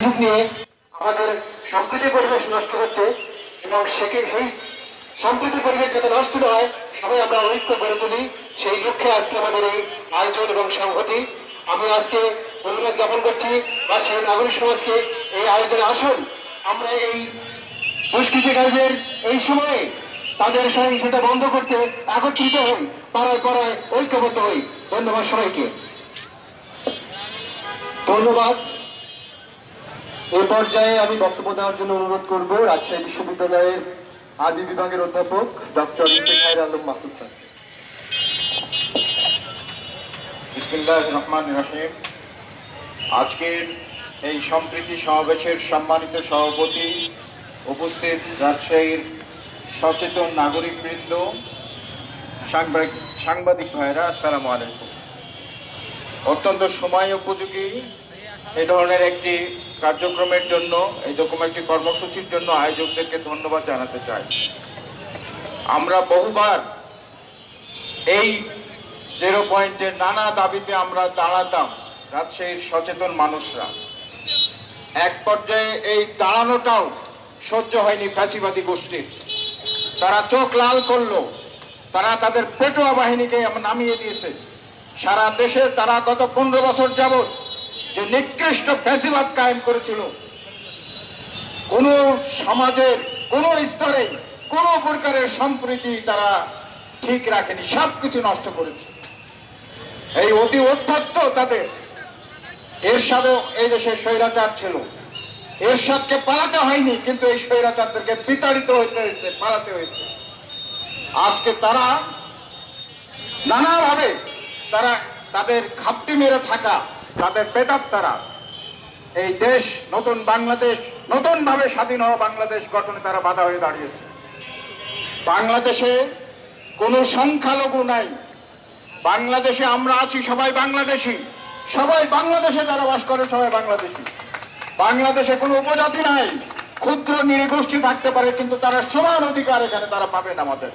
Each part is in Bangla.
নিয়ে আমাদের সম্প্রীতি পরিবেশ নষ্ট হচ্ছে এবং সেকে সেই সম্প্রীতি পরিবেশ যাতে নষ্ট হয়, সবাই আমরা ঐক্য গড়ে তুলি। সেই লক্ষ্যে আজকে আমাদের এই আয়োজন এবং সংহতি। আমি আজকে অনুরোধ জ্ঞাপন করছি বা সেই নাগরিক সমাজকে এই আয়োজনে আসুন। আমরা এই দুষ্কৃতিকারীদের এই সময়ে তাদের সহিংসতা বন্ধ করতে একত্রিত হই, পাড়ায় পাড়ায় ঐক্যবদ্ধ হই। ধন্যবাদ সবাইকে। ধন্যবাদ। এই পর্যায়ে আমি বক্তব্য দেওয়ার জন্য অনুরোধ করব রাজশাহী বিশ্ববিদ্যালয়ের আদি বিভাগের অধ্যাপক ডক্টর ইফতেখায়ের আলম মাসুদ স্যার। রহমান রহিম। আজকের এই সম্প্রীতি সমাবেশের সম্মানিত সভাপতি উপস্থিত রাজশাহীর সচেতন নাগরিকবৃন্দ, সাংবাদিক সাংবাদিক ভাইরা আসসালামু আলাইকুম। অত্যন্ত সময় উপযোগী এ ধরনের একটি কার্যক্রমের জন্য, এই রকম একটি কর্মসূচির জন্য আয়োজকদেরকে ধন্যবাদ জানাতে চাই। আমরা বহুবার এই জিরো পয়েন্টের নানা দাবিতে আমরা দাঁড়াতাম রাজশাহীর সচেতন মানুষরা। এক পর্যায়ে এই দাঁড়ানোটাও সহ্য হয়নি ফ্যাসিবাদী গোষ্ঠীর। তারা চোখ লাল করল। তারা তাদের পেটোয়া বাহিনীকে নামিয়ে দিয়েছে। সারা দেশে তারা গত পনেরো বছর যাবৎ যে নিকৃষ্ট ফ্যাসিবাদ কায়েম করেছিল। কোন সমাজের, কোন স্তরে, কোন প্রকারের সম্প্রীতি তারা ঠিক রাখেনি, সবকিছু নষ্ট করেছে। এই অতি অধ্যত্ত তাদের এর সাথেও এই দেশে স্বৈরাচার ছিল। এরশাদকে পালাতে হয়নি, কিন্তু এই স্বৈরাচারদেরকে বিতাড়িত হতে হয়েছে, পালাতে হয়েছে। আজকে তারা নানাভাবে তারা তাদের ঘাপটি মেরে থাকা তাদের পেটাপ তারা। এই দেশ নতুন বাংলাদেশ নতুন ভাবে স্বাধীন হওয়া বাংলাদেশ গঠনে তারা বাধা হয়ে দাঁড়িয়েছে। বাংলাদেশে কোনো সংখ্যালঘু নাই। বাংলাদেশে আমরা আছি, সবাই বাংলাদেশি। সবাই বাংলাদেশে যারা বাস করে, সবাই বাংলাদেশি। বাংলাদেশে কোনো উপজাতি নাই। ক্ষুদ্র নিরীগোষ্ঠী থাকতে পারে, কিন্তু তারা সমান অধিকার এখানে তারা পাবেন আমাদের।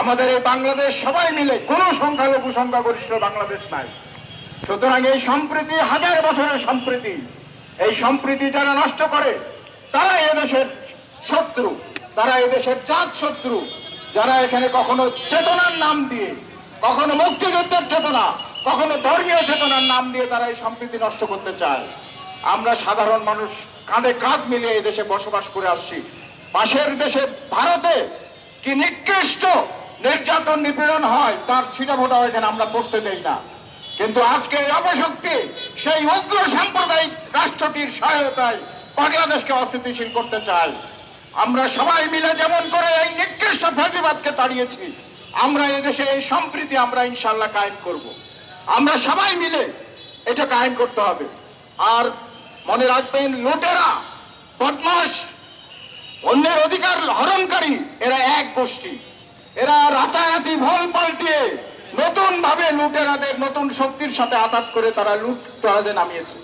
আমাদের এই বাংলাদেশ সবাই মিলে, কোনো সংখ্যালঘু, সংখ্যাগরিষ্ঠ বাংলাদেশ নাই। সুতরাং এই সম্প্রীতি হাজার বছরের সম্প্রীতি। এই সম্প্রীতি যারা নষ্ট করে, তারা এদেশের শত্রু, তারা এদেশের জাত শত্রু, যারা এখানে কখনো চেতনার নাম দিয়ে, কখনো মুক্তিযুদ্ধের চেতনা, কখনো ধর্মীয় চেতনার নাম দিয়ে তারা এই সম্প্রীতি নষ্ট করতে চায়। আমরা সাধারণ মানুষ কাঁধে কাঁধ মিলিয়ে এই দেশে বসবাস করে আসছি। পাশের দেশে ভারতে কি নিকৃষ্ট নির্যাতন নিপীড়ন হয়, তার ছিটা ফোটা এখানে আমরা পড়তে দেই না। কিন্তু আজকে অপশক্তি, সেই উগ্র সাম্প্রদায়িক রাষ্ট্রটির সহায়তায় বাংলাদেশকে অস্থিতিশীল করতে চায়। আমরা সবাই মিলে যেমন করে এই নিকৃষ্ট ফ্যাসিবাদকে তাড়িয়েছি, আমরা এদেশে এই সম্প্রীতি আমরা ইনশাল্লাহ কায়েম করব। আমরা সবাই মিলে এটা কায়েম করতে হবে। আর মনে রাখবেন, লুটেরা বদমাস অন্যের অধিকার হরণকারী, এরা এক গোষ্ঠী। এরা রাতারাতি ভল পাল্টিয়ে নতুন ভাবে লুটেরাদের নতুন শক্তির সাথে আঘাত করে তারা লুট তরাজে নামিয়েছে।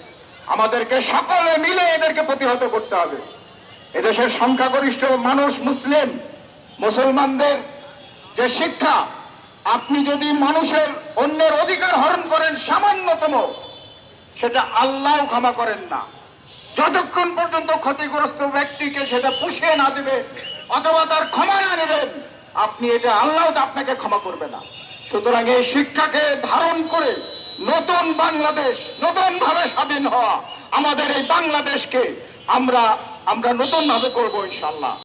আমাদেরকে সকলে মিলে এদেরকে প্রতিহত করতে হবে। এদেশের সংখ্যাগরিষ্ঠ মানুষ মুসলিম, মুসলমানদের যে শিক্ষা, আপনি যদি মানুষের অন্যের অধিকার হরণ করেন সামান্যতম, সেটা আল্লাহ ক্ষমা করেন না। যতক্ষণ পর্যন্ত ক্ষতিগ্রস্ত ব্যক্তিকে সেটা পুষিয়ে না দেবে, অথবা তার ক্ষমা না নেবেন, আপনি এটা আল্লাহ আপনাকে ক্ষমা করবে না। সুতরাং এই শিক্ষাকে ধারণ করে নতুন বাংলাদেশ নতুন ভাবে স্বাধীন হওয়া আমাদের এই বাংলাদেশকে আমরা আমরা নতুন ভাবে করব ইনশাল্লাহ